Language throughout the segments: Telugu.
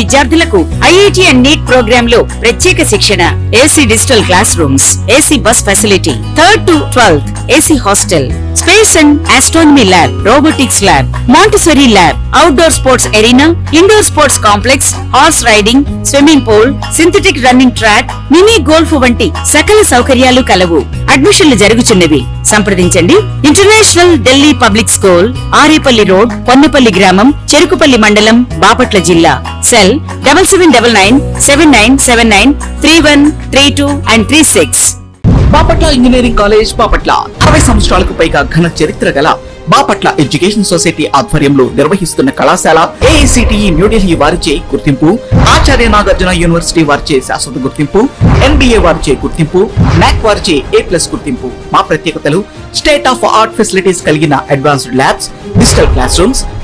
విద్యార్థులకు ఐఐటి అండ్ నీట్ ప్రోగ్రామ్లో ప్రత్యేక శిక్షణ. AC digital class rooms AC bus facility third to twelfth AC hostel space and astronomy lab robotics lab Montessori lab outdoor sports arena indoor sports complex horse riding swimming pool synthetic running track mini golf వంటి సకల సౌకర్యాలు కలవు. అడ్మిషన్లు జరుగుచున్నవి. సంప్రదించండి. International Delhi public school Arepalli road Ponnapalli గ్రామం చెరుకుపల్లి మండలం బాపట్ల జిల్లా. Cell double seven double nine seven nine seven nine three one three two and three six. Bapatla engineering college Bapatla. అరవై సంవత్సరాలకు పైగా ఘన చరిత్ర గల బాపట్ల ఎడ్యుకేషన్ సొసైటీ ఆధ్వర్యంలో నిర్వహిస్తున్న కళాశాల ఏఐసిటిఈ న్యూఢిల్లీ వారిచే గుర్తింపు ఆచార్య నాగార్జున యూనివర్సిటీ వారిచే శాశ్వత గుర్తింపు ఎన్బిఏ వారిచే గుర్తింపు నాక్ వారిచే ఏ ప్లస్ గుర్తింపు. మా ప్రత్యేకతలు స్టేట్ ఆఫ్ ఆర్ట్ ఫెసిలిటీస్ కలిగిన advanced labs digital class rooms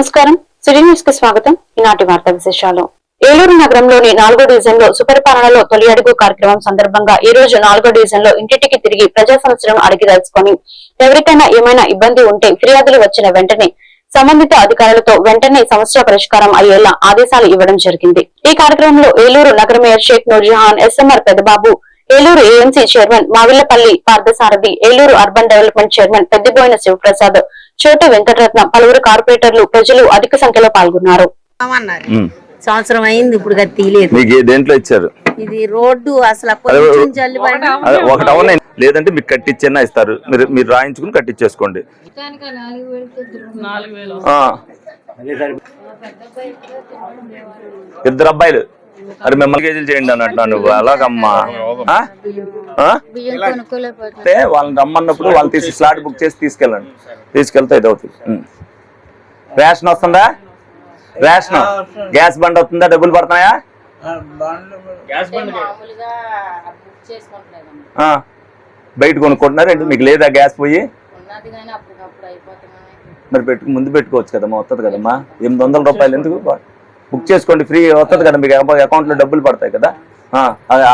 నమస్కారం. సిటీ న్యూస్కి స్వాగతం. ఈనాటి వార్తా విశేషాలు. ఏలూరు నగరంలోని నాలుగో డివిజన్లో సుపరిపాలనలో తొలి అడుగు కార్యక్రమం సందర్భంగా ఈ రోజు నాలుగో డివిజన్లో ఇంటింటికి తిరిగి ప్రజా సమస్యలను అడిగి తెలుసుకొని ఎవరికైనా ఏమైనా ఇబ్బంది ఉంటే ఫిర్యాదులు వచ్చిన వెంటనే సంబంధిత అధికారులతో వెంటనే సమస్య పరిష్కారం అయ్యేలా ఆదేశాలు ఇవ్వడం జరిగింది. ఈ కార్యక్రమంలో ఏలూరు నగర mayor Shaik Noorjahan SMR Peddababu Eluru AMC chairman Mavillapalli Parthasarathi Eluru urban development chairman Peddiboyina Sivaprasad Choti Venkataratna పలువురు కార్పొరేటర్లు ప్రజలు అధిక సంఖ్యలో పాల్గొన్నారు. సంవత్సరం అయింది ఇప్పుడు తీయలేదు. మీకు దేంట్లో ఇచ్చారు? ఇది రోడ్డు అసలు ఒకటి అవునే? లేదంటే మీకు కట్టించైనా ఇస్తారు? మీరు మీరు రాయించుకుని కట్టించేసుకోండి ఆ. ఇద్దరు అబ్బాయిలు. మరి మిమ్మల్ని కేజీలు చేయండి అన్నట్టు నువ్వు. అలాగమ్మా? అంటే వాళ్ళని రమ్మన్నప్పుడు వాళ్ళు తీసి స్లాట్ బుక్ చేసి తీసుకెళ్ళండి. తీసుకెళ్తే ఇది అవుతుంది. రేషన్ వస్తుందా? రేషన్. గ్యాస్ బండ్ వస్తుందా? డబ్బులు పడుతున్నాయా? ఆ. బయట కొనుక్కుంటున్నారు. ఏంటి? మీకు లేదా గ్యాస్ పోయి? మరి పెట్టు ముందు పెట్టుకోవచ్చు కదమ్మా వస్తుంది కదమ్మా. ఎనిమిది వందల రూపాయలు ఎందుకు? బుక్ చేసుకోండి ఫ్రీ వస్తుంది కదా మీకు అకౌంట్లో డబ్బులు పడతాయి కదా.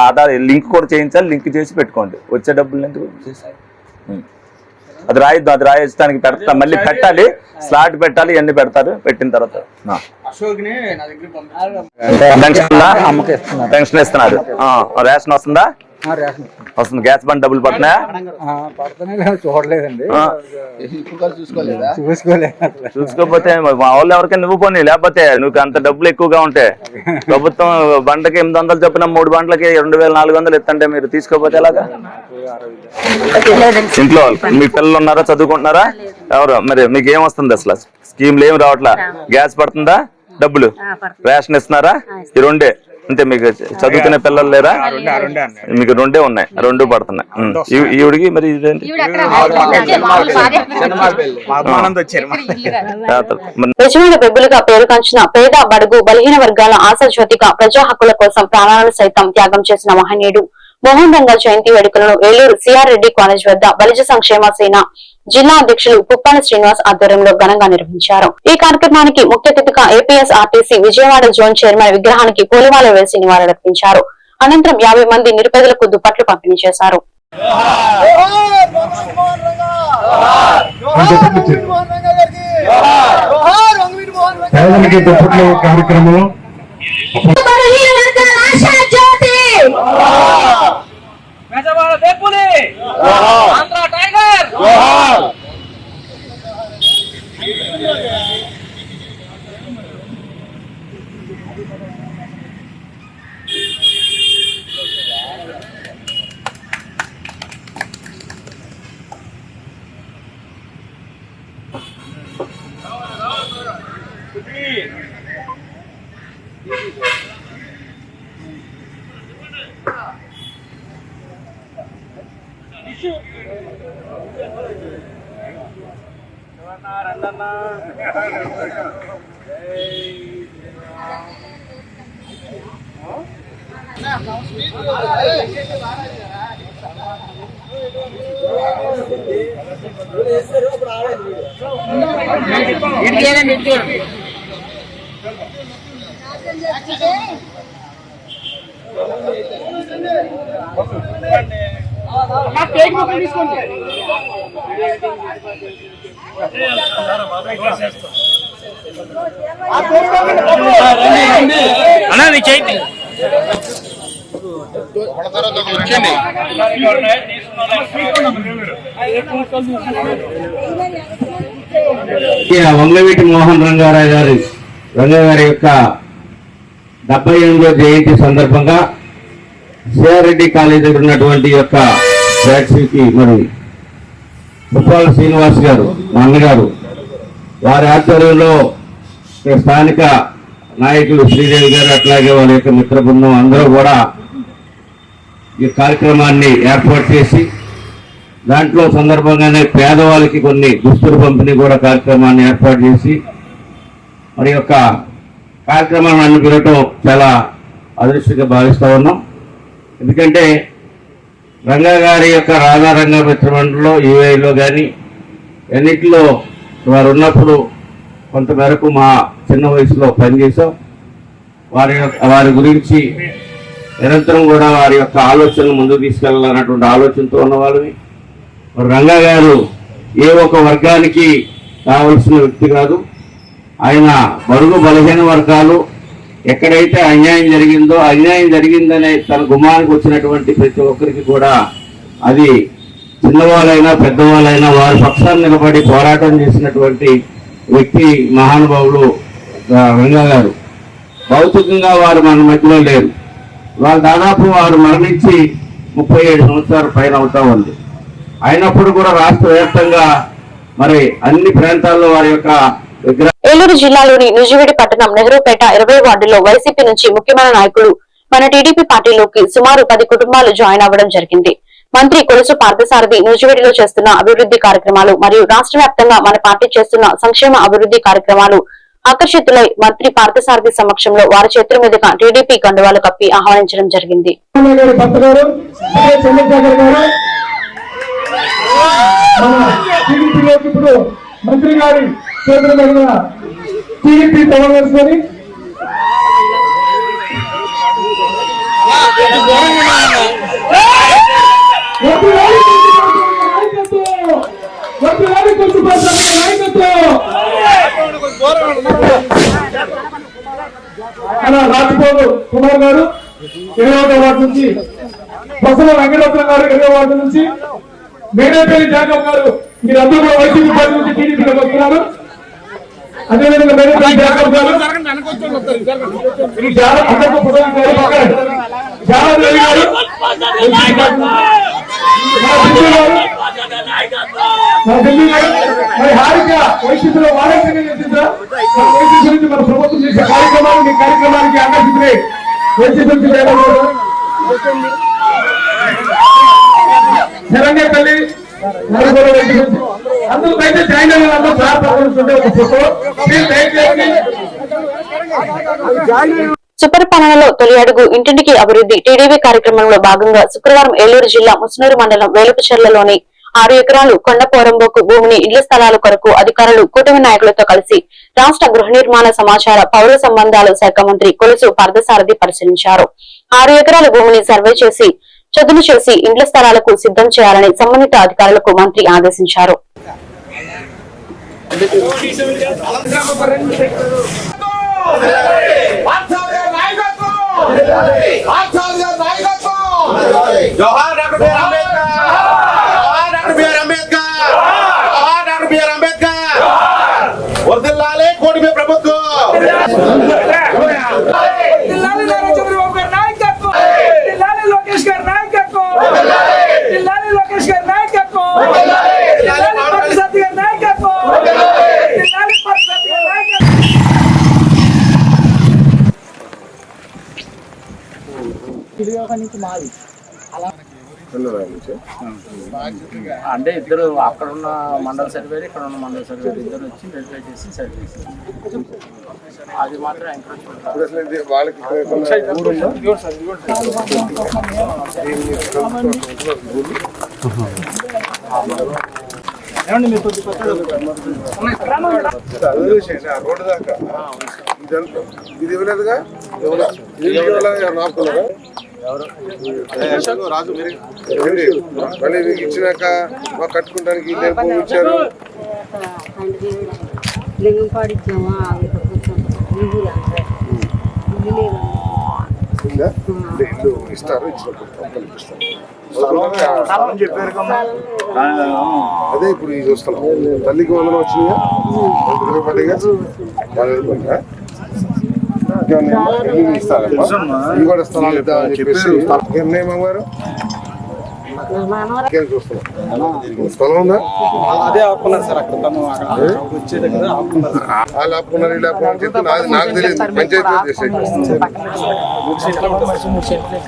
ఆధార్ లింక్ కూడా చేయించాలి లింక్ చేసి పెట్టుకోండి. వచ్చే డబ్బులు ఎందుకు. అది రాయొద్దు అది రాయించడానికి పెడతా మళ్ళీ పెట్టాలి స్లాట్ పెట్టాలి ఇవన్నీ పెడతారు పెట్టిన తర్వాత. ఆ. పెన్షన్ ఇస్తున్నారు ఆ, రేషన్ వస్తుందా? వస్తుంది. గ్యాస్ బండ్ డబ్బులు పడుతున్నాయా? పడుతున్నాయి చూడలేదండి. చూసుకోకపోతే మా వాళ్ళు ఎవరికైనా నువ్వు పోనీ లేకపోతే నువ్వు అంత డబ్బులు ఎక్కువగా ఉంటే. ప్రభుత్వం బండకి ఎనిమిది వందలు చొప్పున మూడు బండ్లకి రెండు వేల నాలుగు వందలు ఇస్తుంటే మీరు తీసుకోకపోతే ఎలాగా? ఇంట్లో వాళ్ళు. మీ పిల్లలు ఉన్నారా? చదువుకుంటున్నారా? ఎవరు? మరి మీకు ఏం వస్తుంది అసలు? స్కీమ్లు ఏం రావట్లా? గ్యాస్ పడుతుందా? డబ్బులు? రేషన్ ఇస్తున్నారా? ఈ రెండే. అంతే మీకు చదువుకునే పిల్లలు లేరా? మీకు రెండే ఉన్నాయి. రెండు పడుతున్నాయి. ఈవిడికి మరి నిజమైన పెబ్బులుగా పేరుగాంచిన పేద బడుగు బలహీన వర్గాల ఆశాజ్యోతిగా ప్రజా హక్కుల కోసం ప్రాణాలను సైతం త్యాగం చేసిన మహనీయుడు. మోహన్ రంగా జయంతి వేడుకలను ఏలూరు సిఆర్ రెడ్డి కాలేజ్ వద్ద బలిజ సంక్షేమ సేన జిల్లా అధ్యక్షులు పుప్పాల శ్రీనివాస్ ఆధ్వర్యంలో ఘనంగా నిర్వహించారు. ఈ కార్యక్రమానికి ముఖ్య అతిథిగా APS RTC Vijayawada zone chairman విగ్రహానికి పూలమాల వేసి నివాళులర్పించారు అనంతరం యాభై మంది నిరుపేదలకు దుప్పట్లు పంపిణీ చేశారు. కార్యక్రమం ఆంధ్ర Go hard! అన్నా నీ చేయి వంగవీటి మోహన్ రంగారావు గారి రంగయ్య గారి యొక్క డెబ్బై ఎనిమిదో జయంతి సందర్భంగా సిఆర్రెడ్డి కాలేజీ ఉన్నటువంటి యొక్క ఫ్యాక్టరీకి మరి ముప్పాల శ్రీనివాస్ గారు మా అన్నగారు వారి ఆధ్వర్యంలో స్థానిక నాయకులు శ్రీదేవి గారు అట్లాగే వాళ్ళ యొక్క మిత్ర బృందం అందరూ కూడా ఈ కార్యక్రమాన్ని ఏర్పాటు చేసి దాంట్లో సందర్భంగానే పేదవాళ్ళకి కొన్ని దుస్తులు పంపిణీ కూడా కార్యక్రమాన్ని ఏర్పాటు చేసి మరి యొక్క కార్యక్రమాన్ని అనుకునటం చాలా అదృష్టంగా భావిస్తూ ఉన్నాం. ఎందుకంటే రంగా గారి యొక్క రాధారంగ మిత్రమండలిలో యూఏలో కానీ ఎన్నిటిలో వారు ఉన్నప్పుడు కొంతమేరకు మా చిన్న వయసులో పనిచేసాం వారి యొక్క వారి గురించి నిరంతరం కూడా వారి యొక్క ఆలోచనలు ముందుకు తీసుకెళ్ళాలన్నటువంటి ఆలోచనతో ఉన్నవాళ్ళని రంగా గారు ఏ ఒక వర్గానికి కావలసిన వ్యక్తి కాదు. ఆయన బడుగు బలహీన వర్గాలు ఎక్కడైతే అన్యాయం జరిగిందో అన్యాయం జరిగిందనే తన గుమ్మానికి వచ్చినటువంటి ప్రతి ఒక్కరికి కూడా అది చిన్నవాళ్ళైనా పెద్దవాళ్ళైనా వారి పక్షాన్ని నిలబడి పోరాటం చేసినటువంటి వ్యక్తి మహానుభావులు ఆ, రంగా గారు. భౌతికంగా వారు మన మధ్యలో లేరు. వాళ్ళు దాదాపు వారు మరణించి ముప్పై ఏడు సంవత్సరాల పైన అవుతా ఉంది. అయినప్పుడు కూడా రాష్ట్ర వ్యాప్తంగా మరి అన్ని ప్రాంతాల్లో వారి యొక్క ఏలూరు జిల్లాలోని నుజివీడి పట్టణం నెహ్రూపేట ఇరవై వార్డులో వైసీపీ నుంచి ముఖ్యమైన నాయకులు మన టీడీపీ పార్టీలోకి సుమారు పది కుటుంబాలు జాయిన్ అవ్వడం జరిగింది. మంత్రి కొలుసు పార్థసారథి నూజివీడిలో చేస్తున్న అభివృద్ధి కార్యక్రమాలు మరియు రాష్ట్ర వ్యాప్తంగా మన పార్టీ చేస్తున్న సంక్షేమ అభివృద్ధి కార్యక్రమాలు ఆకర్షితులై మంత్రి పార్థసారథి సమక్షంలో వారి చేతుల మీదుగా టీడీపీ కండువాలు కప్పి ఆహ్వానించడం జరిగింది. మంత్రి గారి చేతుల మీదుగా టీడీపీ తెలంగాణ మన రాజపోలు కుమార్ గారు ఇరవై వార్డు నుంచి బసవ వెంకటరత్నం గారు ఇరవై వార్డు నుంచి మేనేపల్లి జాకబ్ గారు మీరందరూ కూడా వైసీపీ పార్టీ నుంచి టీడీపీలోకి వస్తున్నారు. అదేవిధంగా గారు మరి హారిక వైసీపీలో వారసంగా చేసిందా వైసీపీ నుంచి మన ప్రభుత్వం చేసే కార్యక్రమాలు మీ కార్యక్రమానికి ఆకర్షితులే వైసీపీ నుంచి జగన్ గారు. శరణ్య తల్లి నుంచి. అందరూ జాయిన్ అయ్యారు సార్ ఒక ఫోటో. ప్లీజ్ దయచేసి సుపరిపాలనలో తొలి అడుగు ఇంటింటికి అభివృద్ధి టీడీపీ కార్యక్రమంలో భాగంగా శుక్రవారం ఏలూరు జిల్లా ముస్నూరు మండలం వేలుపుచెర్లలోని ఆరు ఎకరాలు కొండ పోరంబోకు భూమిని ఇళ్ళ స్థలాల కొరకు అధికారులు కూటమి నాయకులతో కలిసి రాష్ట్ర గృహ నిర్మాణ సమాచార పౌర సంబంధాల శాఖ మంత్రి కొలుసు పార్థసారథి పరిశీలించారు. ఆరు ఎకరాల భూమిని సర్వే చేసి చదును చేసి ఇండ్ల స్థలాలకు సిద్ధం చేయాలని సంబంధిత అధికారులకు మంత్రి ఆదేశించారు. జోహార్ డాక్టర్ బిఆర్ అంబేద్కర్ జోహార్ డాక్టర్ బిఆర్ అంబేద్కర్ జోహార్ డాక్టర్ బిఆర్ అంబేద్కర్ వర్ధిల్లాలి కూటమి ప్రభుత్వం జిల్లాని నారా చంద్రబాబు గారి నాయకత్వం జిల్లాని లోకేష్ గారి నాయకత్వం జిల్లాని లోకేష్ గారి నాయకత్వం అంటే ఇద్దరు అక్కడ ఉన్న మండల సర్వేలు ఇక్కడ ఉన్న మండల సర్వేలు ఇద్దరు వచ్చి వెరిఫై చేసి సర్వే అది మాత్రం ఎంకరేజ్మెంట్ వాళ్ళకి రోడ్డు దాకా. ఇదంతా. ఇది ఇవ్వలేదుగా? ఇది ఇవ్వలేదుగా రాజు మీరు. మళ్ళీ మీకు ఇచ్చినాక మాకు భూమి ఇచ్చారు లింగంపాడు ఇచ్చామా ఇల్లు ఇస్తారు అదే ఇప్పుడు ఇది వస్తున్నాం తల్లికి వందలు వచ్చినాయా? ఇరవై ఇవి కూడా స్థలాలు ఇద్దామని చెప్పేసి. నిర్ణయం అమ్మారు ఇంకేం చూస్తున్నాం స్థలం ఉందా? అదే ఆపుకున్నారు సార్ అక్కడ తను అక్కడ వచ్చే దగ్గర ఆపుకున్నారు వాళ్ళు ఆపుకున్నారు వీళ్ళు ఆపుకున్నారు అని చెప్పి నాకు నాకు తెలియదు. పంచాయతీ చేసేది. మూడు సెంట్లు ఉంటుంది మూడు సెంట్లు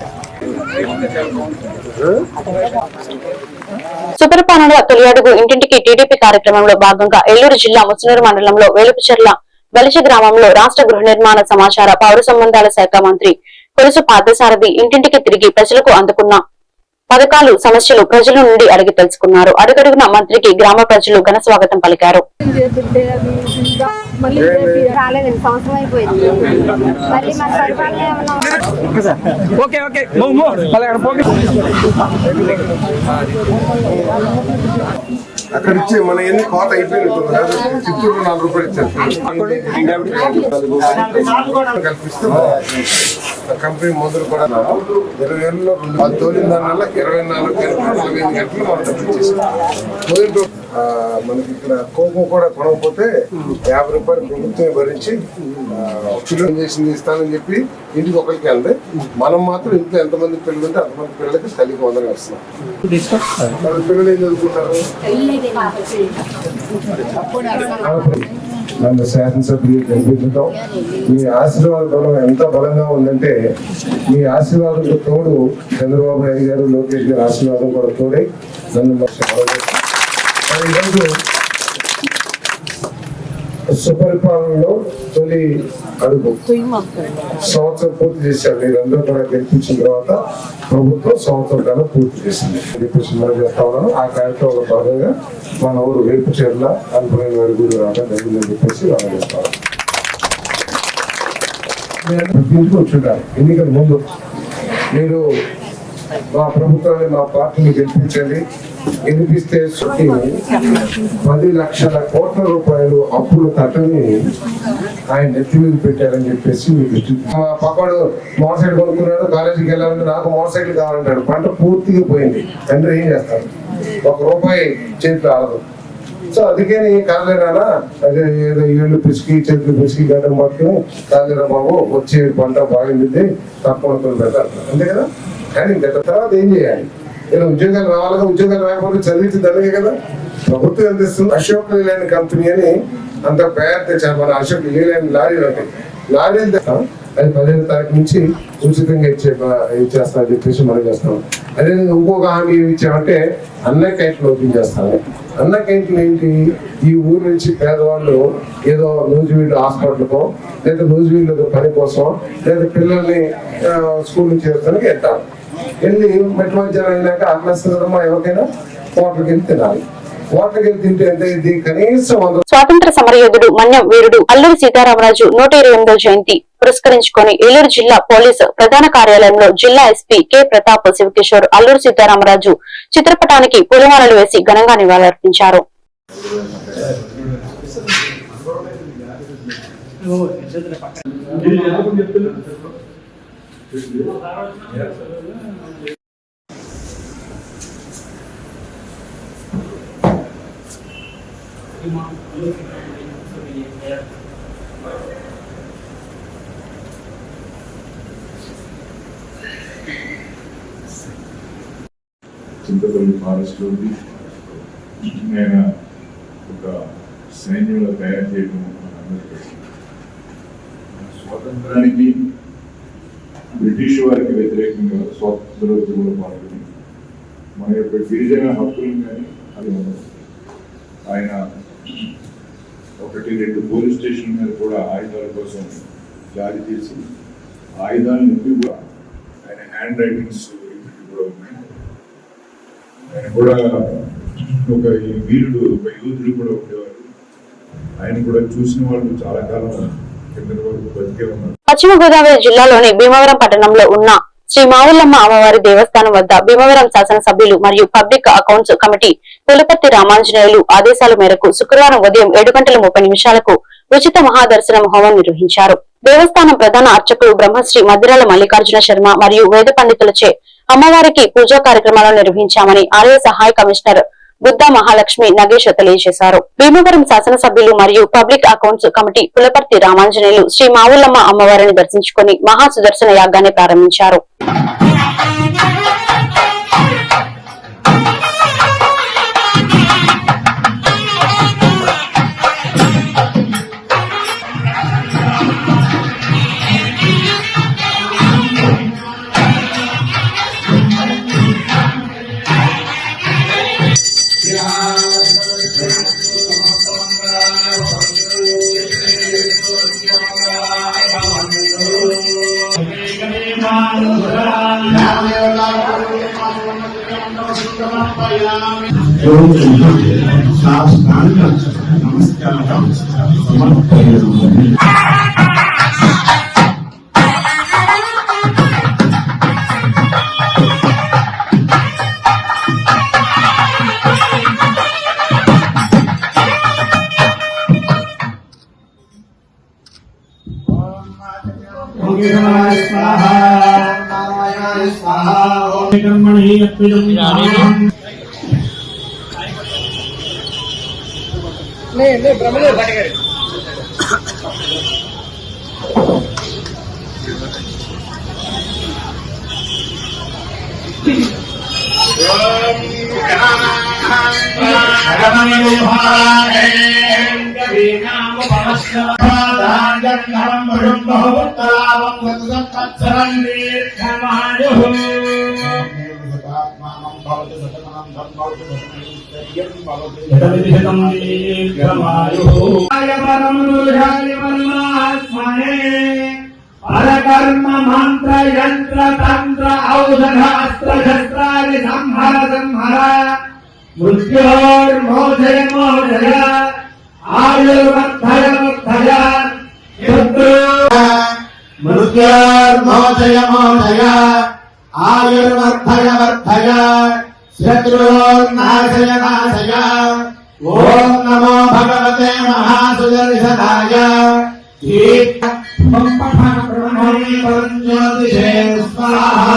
సుపరిపాలనలో తొలి అడుగు ఇంటింటికి టీడీపీ కార్యక్రమంలో భాగంగా ఏలూరు జిల్లా ముసునూరు మండలంలో వేలుపుచెర్ల బలిచ గ్రామంలో రాష్ట్ర గృహ నిర్మాణ సమాచార పౌర సంబంధాల శాఖ మంత్రి కొలుసు పార్థసారథి ఇంటింటికి తిరిగి ప్రజలకు అందుకున్న పథకాలు సమస్యలు ప్రజల నుండి అడిగి తెలుసుకున్నారు. అడుగడుగున మంత్రికి గ్రామ ప్రజలు ఘన స్వాగతం పలికారు. ఓకే అక్కడ పోకి ఇచ్చే మన ఎన్ని కోత అయిపోయినట్టు చిత్తూరు నాలుగు రూపాయలు ఇచ్చారు. కల్పిస్తే. కంపెనీ మొదలు కూడా ఇరవై ఏళ్ళలో రెండు అది తోలిన దానివల్ల ఇరవై నాలుగు గంటలు నలభై ఐదు గంటలు మనం తప్పించేసాం మనకి ఇక్కడ కోకో కూడా కొనకపోతే యాభై రూపాయలు ప్రభుత్వం భరించి ఆ, చేసింది ఇస్తానని చెప్పి ఇంటికి ఒకరికి అంది మనం మాత్రం ఇంట్లో ఎంతమంది పిల్లలు ఉంటే అంతమంది పిల్లలకి తల్లికి వందలు ఇస్తున్నాం మన పిల్లలు ఏం చదువుకుంటారు? నన్ను శాసనసభ్యులు కనిపించడం మీ ఆశీర్వాద బలం ఎంత బలంగా ఉందంటే మీ ఆశీర్వాదంతో తోడు చంద్రబాబు నాయుడు గారు లోకేష్ గారు ఆశీర్వాదం కూడా తోడై నన్ను ఈరోజు సుపరిపాలనలో తొలి అడుగు. సంవత్సరం పూర్తి చేశారు. మీరందరూ కూడా గెలిపించిన తర్వాత ప్రభుత్వం సంవత్సరం కన్నా పూర్తి చేసింది. చేస్తా ఉన్నాను. ఆ కార్యక్రమంలో భాగంగా మన ఊరు వేపు చేర్ల అనుకునే వారి గురి రావడం జరిగిందని చెప్పేసి మనం చేస్తాం ఇంటికి వచ్చుంటారు. ఎన్నికల ముందు మీరు మా ప్రభుత్వాన్ని మా పార్టీని గెలిపించండి. వినిపిస్తే సుఖి. పది లక్షల కోట్ల రూపాయలు అప్పులు కట్టని ఆయన నెత్తి మీద పెట్టారని చెప్పేసి మీకు మా పక్కడు మోటార్ సైకిల్ కొనుక్కున్నాడు కాలేజీకి వెళ్ళాలంటే నాకు మోటార్ సైకిల్ కావాలంటాడు. పంట పూర్తిగా పోయింది. తండ్రి ఏం చేస్తాడు? ఒక రూపాయి చేతిలో ఆడదు. సో అందుకని కాలేనా అదే ఏదో ఏళ్ళు పిసికి చేతులు పిసికి గడ్డం పట్టుకుని కాలేరా బాబు వచ్చే పంట బాగుంది తప్పకుండా పెడతారు అంతే కదా? కానీ గత తర్వాత ఏం చేయాలి? ఇలా ఉద్యోగాలు రావాలిగా ఉద్యోగాలు రాకపోతే చదివించి కదా. ప్రభుత్వం అందిస్తుంది అశోక్ లీలాండ్ కంపెనీ అని అంత పేరు తెచ్చారు మన అశోక్ లీలాండ్ లారీలు ఉంటాయి లారీలు తెస్తాం. అది పదిహేను తారీఖు నుంచి ఉచితంగా ఇచ్చే ఇచ్చేస్తా అని చెప్పేసి మనం చేస్తాం. అదే ఇంకొక హామీ ఇచ్చామంటే అన్న క్యాంటీన్ ఓపెన్ చేస్తాను అన్న క్యాంటీన్ ఏంటి? ఈ ఊరు నుంచి పేదవాళ్ళు ఏదో నూజివీడు హాస్పిటల్కో లేదా నూజివీడు పని కోసం లేదా పిల్లల్ని స్కూల్ నుంచి చేస్తానికి వెళ్తారు వెళ్ళి మెట్ల కదమ్మా ఎవరికైనా హోటల్కి వెళ్ళి తినాలి. స్వాతంత్ర సమరయోధుడు మన్యం వీరుడు అల్లూరి సీతారామరాజు నూట ఇరవై ఎనిమిదో జయంతి పురస్కరించుకొని ఏలూరు జిల్లా పోలీసు ప్రధాన కార్యాలయంలో జిల్లా ఎస్పీ కె. ప్రతాప్ శివకిషోర్ అల్లూరి సీతారామరాజు చిత్రపటానికి పూలమాలలు వేసి ఘనంగా నివాళులర్పించారు. చింతపల్లి ఫారెస్ట్ ఉంది నేను ఒక సైన్యంలో తయారు చేయడం మనందరికీ తెలుసు. స్వాతంత్రానికి బ్రిటిష్ వారికి వ్యతిరేకంగా స్వాతంత్రోద్యమంలో పాల్గొని మన యొక్క గిరిజన హక్కులను కానీ అది ఉండదు ఆయన ఒకటి రెండు పోలీస్ స్టేషన్ మీద కూడా ఆయుధాల కోసం జారీ చేసి ఆయుధాలను ఇంటికి కూడా ఆయన హ్యాండ్ రైటింగ్స్ ఇంటికి కూడా ఉన్నాయి. ఆయన కూడా ఒక వీరుడు ఒక యోధుడు కూడా ఉండేవారు. ఆయన కూడా చూసిన వాళ్ళు చాలా కాలం కింద వరకు బతికే ఉన్నారు. పశ్చిమ గోదావరి జిల్లాలోని భీమవరం పట్టణంలో ఉన్న శ్రీ మావులమ్మ అమ్మవారి దేవస్థానం వద్ద భీమవరం శాసనసభ్యులు మరియు public accounts committee Pulaparthi Ramanjaneyulu ఆదేశాల మేరకు శుక్రవారం ఉదయం ఏడు గంటల ముప్పై నిమిషాలకు ఉచిత మహాదర్శనం హోమం నిర్వహించారు. దేవస్థానం ప్రధాన అర్చకులు బ్రహ్మశ్రీ మధిరాల మల్లికార్జున శర్మ మరియు వేద పండితులచే అమ్మవారికి పూజా కార్యక్రమాలను నిర్వహించామని ఆలయ సహాయ కమిషనర్ బుద్ధ మహాలక్ష్మి నగేష్ తెలియజేశారు. భీమవరం శాసనసభ్యులు మరియు public accounts committee Pulaparthi Ramanjaneyulu Shri Mavulamma అమ్మవారిని దర్శించుకుని మహా సుదర్శన యాగాన్ని ప్రారంభించారు. సాష్టాంగ నమస్కారం సమర్పయామి स्वाहा स्वाहा कर्मणि नहीं नहीं ब्रह्मदेव भटकर बहुत्तरावं वत्सरं दीर्घमायुः परकर्म मंत्र यंत्र तंत्र औषध अस्त्र शस्त्रादि संहर संहर मृत्योर्मोधय मोधय आयुर्वत्थय वत्थय शत्रु मृत्योर्मोधय मोधय ఆయుర్వర్ధయ వర్ధయ శత్రుర్నాశయ నాశయ ఓం నమో భగవతే మహాసుదర్శనాయ. జ్యోతిషే స్వాహా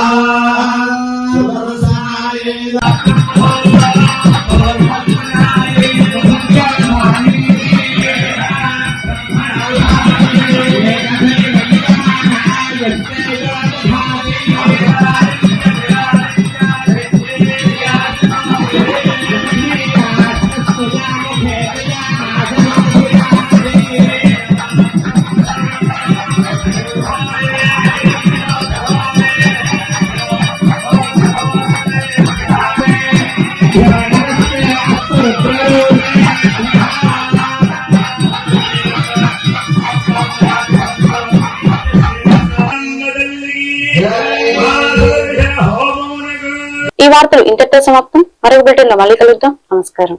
వార్తలు ఇంతటితో సమాప్తం. మరొక బిడ్డలో మళ్ళీ కలుద్దాం. నమస్కారం.